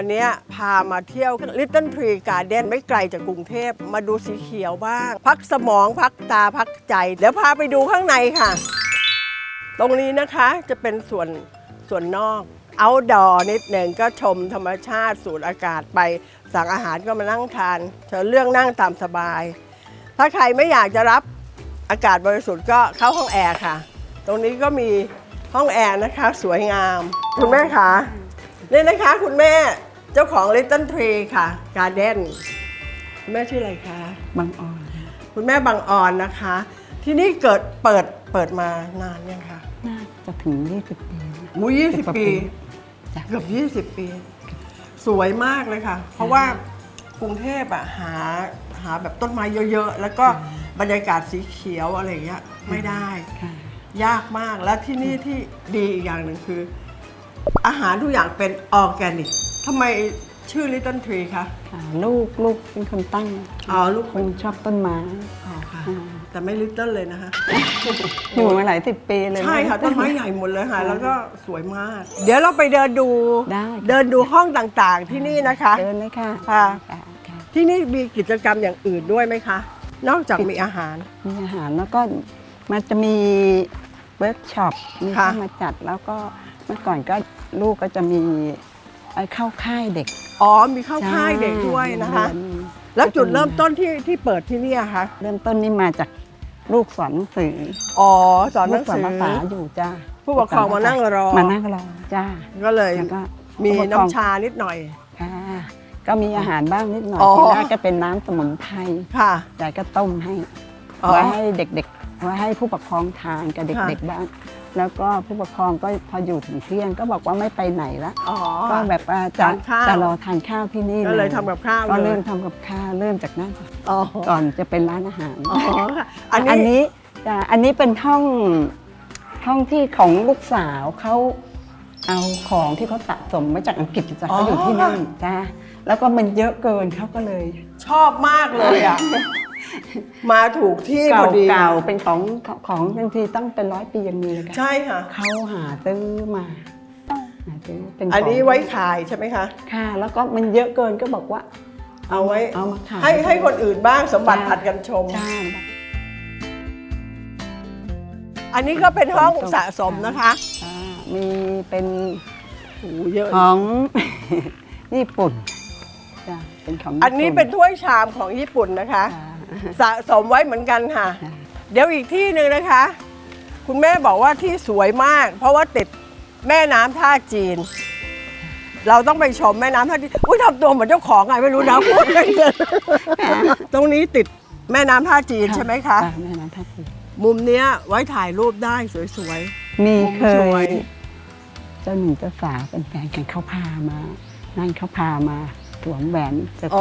วันนี้พามาเที่ยว Little Tree Garden ไม่ไกลจากกรุงเทพมาดูสีเขียวบ้าง พักสมองพักตาพักใจ เดี๋ยวพาไปดูข้างในค่ะ ตรงนี้นะคะจะเป็นส่วนส่วนนอกเอาดอนิดหนึ่งก็ชมธรรมชาติสูดอากาศไป สั่งอาหารก็มานั่งทานเชิญเรื่องนั่งตามสบาย ถ้าใครไม่อยากจะรับอากาศบริสุทธิ์ก็เข้าห้องแอร์ค่ะ ตรงนี้ก็มีห้องแอร์นะคะ สวยงาม คุณแม่คะนี่นะคะคุณแม่ เจ้าของ Little Tree ค่ะ Garden คุณแม่ชื่ออะไรคะ บางอ่อนคุณแม่บางออนนะคะ ที่นี่เกิดเปิดเปิดมานานยังคะน่าจะถึง 20 ปีนะมูยี่สิบกว่าปี จ้ะ เกือบยี่สิบปี สวยมากเลยค่ะ เพราะว่ากรุงเทพอะหาหาแบบต้นไม้เยอะๆ แล้วก็บรรยากาศสีเขียวอะไรอย่างเงี้ยไม่ได้ ค่ะ ยากมากและที่นี่ที่ดีอีกอย่างหนึ่งคือ อาหารทุกอย่างเป็นออร์แกนิกทำไมชื่อ Little Tree คะ ค่ะลูกลูกเป็นคนตั้งอ๋อลูก คนชอบต้นไม้อ๋อค่ะอ่าแต่ไม่ Little เลยนะคะ อยู่มาหลายสิบปีเลยนใช่ค่ะต้นไม้ใหญ่หมดเลยค่ะ แล้วก็สวยมาก เดี๋ยวเราไปเดินดู ได้ เดินดูห้องต่างๆที่นี่นะคะ เดินเลยค่ะค่ะค่ะค่ะที่นี่มีกิจกรรมอย่างอื่นด้วยไหมคะ นอกจากมีอาหาร มีอาหารแล้วก็มันจะมีเวิร์กช็อปมีค่ะเข้ามาจัดแล้วก็เมื่อก่อนก็ ลูกก็จะมีไอ้เข้าค่ายเด็ก อ๋อมีเข้าค่ายเด็กด้วยนะคะเรียแล้วจุดเริ่มต้นที่ที่เปิดที่เนี่ยคะเริ่มต้นนี่มาจากลูกสอนหนังสืออ๋อสอนหนังลูกสอนสือภาษาอยู่จ้าผู้ปกครองมานั่งรอมานั่งรอจ้าก็เลยแล้วก็มีผู้ปกครองน้ำชานิดหน่อยค่ะก็มีอาหารบ้างนิดหน่อยอ๋อทีแรกก็เป็นน้ำสมุนไพรค่ะยายก็ต้มให้อ๋อไว้ให้เด็กๆไว้ให้ผู้ปกครองทานกับค่ะเด็กๆบ้าง แล้วก็ผู้ปกครองก็พออยู่ถึงเที่ยงก็บอกว่าไม่ไปไหนละอ๋อ ก็แบบว่าจะทานข้าว จะรอทานข้าวที่นี่ก็เลยทำกับข้าวก็เลเริ่ยมทำกับข้าวเริ่มจากนั้นอ๋อก่อนจะเป็นร้านอาหารอ๋อค่ะอันอันนี้ นี้จ้ะอันนี้เป็นห้องห้องที่ของลูกสาวเขาเอาของที่เขาสะสมมาจากอังกฤษจ้ะเขาอยู่ที่นั่นจ้าแล้วก็มันเยอะเกินเขาก็เลยชอบมากเลยอะ มาถูกที่พเก่าอดีเก่าเป็นของของบางทีตั้งเป็นร้อยปียังมีเลยค่ะใช่ค่ะ เขาหาซื้อมาหาซื้อเป็นขงอันนี้ไว้ขายใช่ไหมคะ ค่ะ แล้วก็มันเยอะเกินก็บอกว่า เอาไว้เอามาขาย ให้ให้คนอื่นบ้างสมบัติผัดกันชม จ้าอันนี้ก็เป็นห้องสะสมนะคะจ้ามีเป็นโอ้โหเยอะของ ญี่ปุ่นจ้ะเป็นของญี่ปุ่อันนี้เป็นถ้วยชามของญี่ปุ่นนะคะ ค่ะ สะสมไว้เหมือนกันค่ะค่ะ เดี๋ยวอีกที่หนึ่งนะคะ คุณแม่บอกว่าที่สวยมาก เพราะว่าติดแม่น้ำท่าจีน เราต้องไปชมแม่น้ำท่าจีนอุ้ยทำตัวเหมือนเจ้าของไงไม่รู้นะพูดไม่เก่งตรงนี้ติดแม่น้ำท่าจีนใช่ไหมคะจ้แม่น้ำท่าจีนมุมเนี้ยไว้ถ่ายรูปได้สวยมีมุมเคสวยยเจ้าหนุ่มเจ้าสาวเป็นแฟนกันเขาพามา นั่นเขาพามา สวมแหวนเซอร์ๆอ๋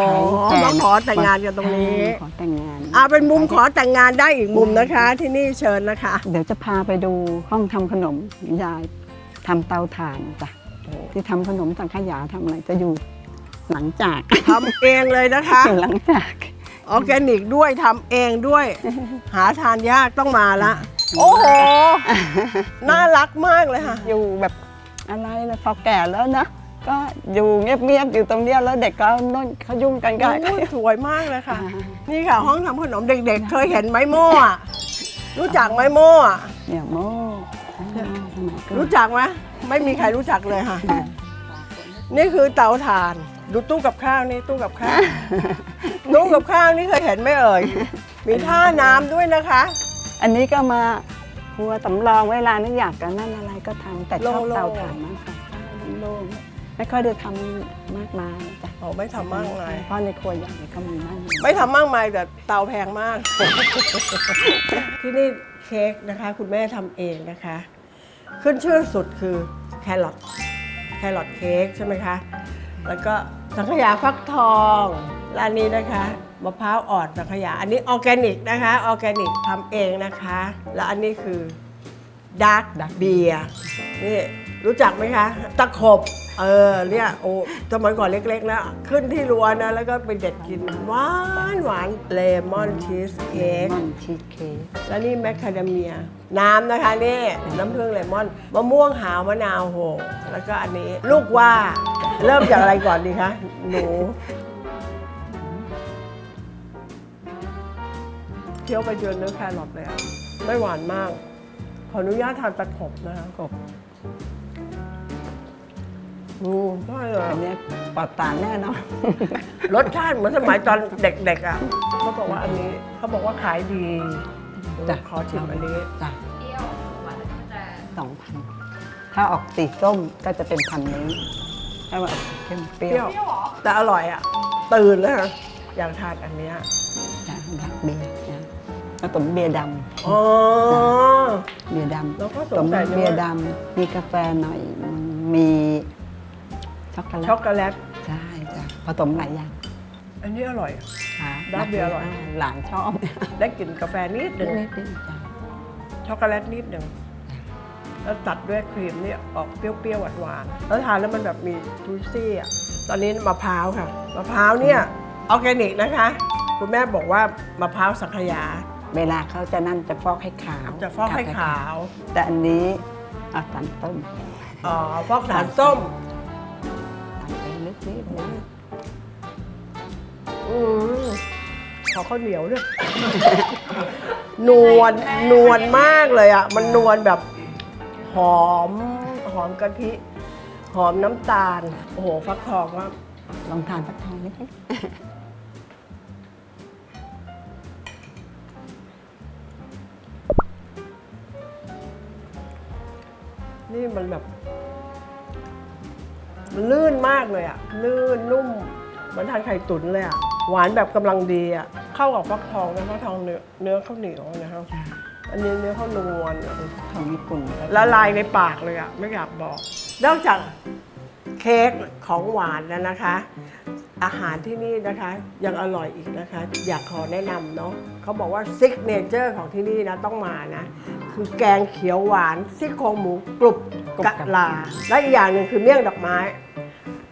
ไพอรส์แฟนมาขอแต่งงานกันตรงนี้ขอแต่งงานอ่าเป็นมุมขอแต่งงานได้อีกมุมนะคะ ที่นี่เชิญนะคะ เดี๋ยวจะพาไปดูห้องทำขนมยายทำเตาถ่านจ้ะที่ทำขนมสังขยาทำอะไรจะอยู่หลังจากทำเองเลยนะคะ อยู่หลังจาก ออร์แกนิกด้วยทำเองด้วย หาทานยากต้องมาละ โอ้โห น่ารักมากเลยค่ะ อยู่แบบอะไรเลยพอแก่แล้วนะ ก็อยู่เงียบๆอยู่ตรงเนี้ยแล้วเด็กก็นู่นเขายุ่งกันก็โอ้ยสวยมากเลยค่ะอ่านี่ค่ะ ห้องทำขนมเด็กๆ เคยเห็นไหมโม่อะรู้จักไหมโม่อะเนี่ยโม่อ่าสมัยก่อนรู้จักไหมไม่มีใครรู้จักเลยค่ะ นี่คือเตาถ่าน ดูตู้กับข้าวนี่ตู้กับข้าวตู้กับข้าวนี่เคยเห็นไหมเอ่ยมีท่าน้ำด้วยนะคะ อันนี้ก็มาครัวสำรองเวลานึกอยากกันนั่นอะไรก็ทำแต่ชอบโล่งๆ เตาถ่านมากค่ะโล่งๆ ไม่ค่อยได้ทำมากมายจ้ะโอ้ไม่ทำมากมาย เพราะในครัวใหญ่ก็มีมากไม่ทำมากมายแต่เตาแพงมาก ที่นี่เค้กนะคะ คุณแม่ทำเองนะคะ ขึ้นชื่อสุดคือแครอทแครอทเค้กใช่ไหมคะ แล้วก็สังขยาฟักทองร้านนี้นะคะมะพร้าวอ่อนสังขยา อันนี้ออร์แกนิกนะคะออร์แกนิกทำเองนะคะ แล้วอันนี้คือดาร์กเบียร์นี่รู้จักไหมคะ ตะขบ เออเนี่ยโอ้สมัยก่อนเล็กๆนะ ขึ้นที่รั้วนะ แล้วก็ไปเด็ดกินหวานหวานเลมอนชีสเค้กมอนชีสเค้กแล้วนี่แมคคาเดเมีย น้ำนะคะนี่น้ำผึ้งเลมอนมะม่วงหาวมะนาวโหแล้วก็อันนี้ลูกว่าเริ่มจากอะไรก่อนดีคะหนูเคี้ยวไปจนเนื้อแครอทเลยอะไม่หวานมาก ขออนุญาตทานตะขบนะคะกบ อืมได้เลยอันเนี้ยปลอดสารแน่นอน รสชาติเหมือนสมัยตอนเด็กๆอะเขาบอกว่าอันนี้เขาบอกว่าขายดีจ้ะ ขอชิมอันนี้ จ้ะเปรี้ยวหวานแล้วก็จะสองพันถ้าออกสีส้มก็จะเป็นพันนี้ถ้าว่าเข้มเปรี้เปรี้ยยววแต่อร่อยอะ ตื่นเลยค่ะอยากทานอันเนี้ยจ้ะดักเบียร์นะผสมเบียร์ดอ๋อำเบียร์ดำแล้วก็ผสสงมสัยเบียร์ว่าดำมีกาแฟหน่อย มี ช็อกโกแลตช็อกโกแลตใช่จ้ะผสมหลายอย่างอันนี้อร่อย ค่ะดับเบียร์อร่อย หลานชอบได้กลิ่นกาแฟนิดหนินึ่งดๆจ้ะช็อกโกแลตนิดหนึ่งแล้วตัดด้วยครีมนี่ออกเปรี้ยวๆหวานๆแล้วทานแล้วมันแบบมีทูซี่อะตอนนี้มะพร้าวค่ะมะพร้าวเนี่ยออร์แกนิกนะคะ คุณแม่บอกว่ามะพร้าวสังขยา เวลาเขาจะนั่นจะฟอกให้ขาว จะฟอกให้ขาว แต่อันนี้เอาสันต้มอ๋อฟอกฐานส้ม ตัดไปนิดๆนะอืมขอข้าวเหนียวด้วย นวลนวลมากเลยอะ มันนวลแบบหอม หอมกะทิ หอมน้ำตาล โอ้โห ฟักทองว่าลองทานสักทองนิดนึงนี่มันแบบ มันลื่นมากเลยอะลื่นนุ่มเหมือนทานไข่ตุ๋นเลยอะหวานแบบกำลังดีอะเข้ากับฟักทองนะฟักทองเนื้อเนื้อข้าวเหนียวนะครับจ้ะอันนี้เนื้อข้าวนวลอะของญี่ปุ่นก็ละลายในปากเลยอะไม่อยากบอก นอกจากเค้กของหวานแล้วนะคะ อาหารที่นี่นะคะยังอร่อยอีกนะคะ อยากขอแนะนำเนาะเขาบอกว่าซิกเนเจอร์ของที่นี่นะต้องมานะ คือแกงเขียวหวานซี่โครงหมูกรุบกะลา และอีกอย่างหนึ่งคือเมี่ยงดอกไม้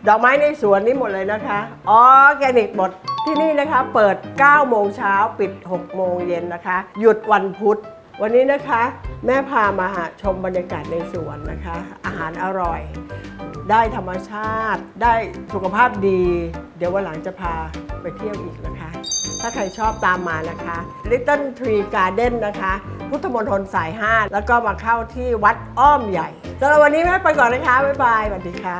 ดอกไม้ในสวนนี่หมดเลยนะคะออร์แกนิกหมดที่นี่นะคะ เปิด 9 โมงเช้าปิด 6 โมงเย็นนะคะ หยุดวันพุธ วันนี้นะคะ แม่พามาชมบรรยากาศในสวนนะคะ อาหารอร่อย ได้ธรรมชาติ ได้สุขภาพดี เดี๋ยววันหลังจะพาไปเที่ยวอีกนะคะ ถ้าใครชอบตามมานะคะ Little Tree Garden นะคะ พุทธมณฑลสาย 5 แล้วก็มาเข้าที่วัดอ้อมใหญ่สำหรับวันนี้แม่ไปก่อนนะคะ บ๊ายบายสวัสดีค่ะ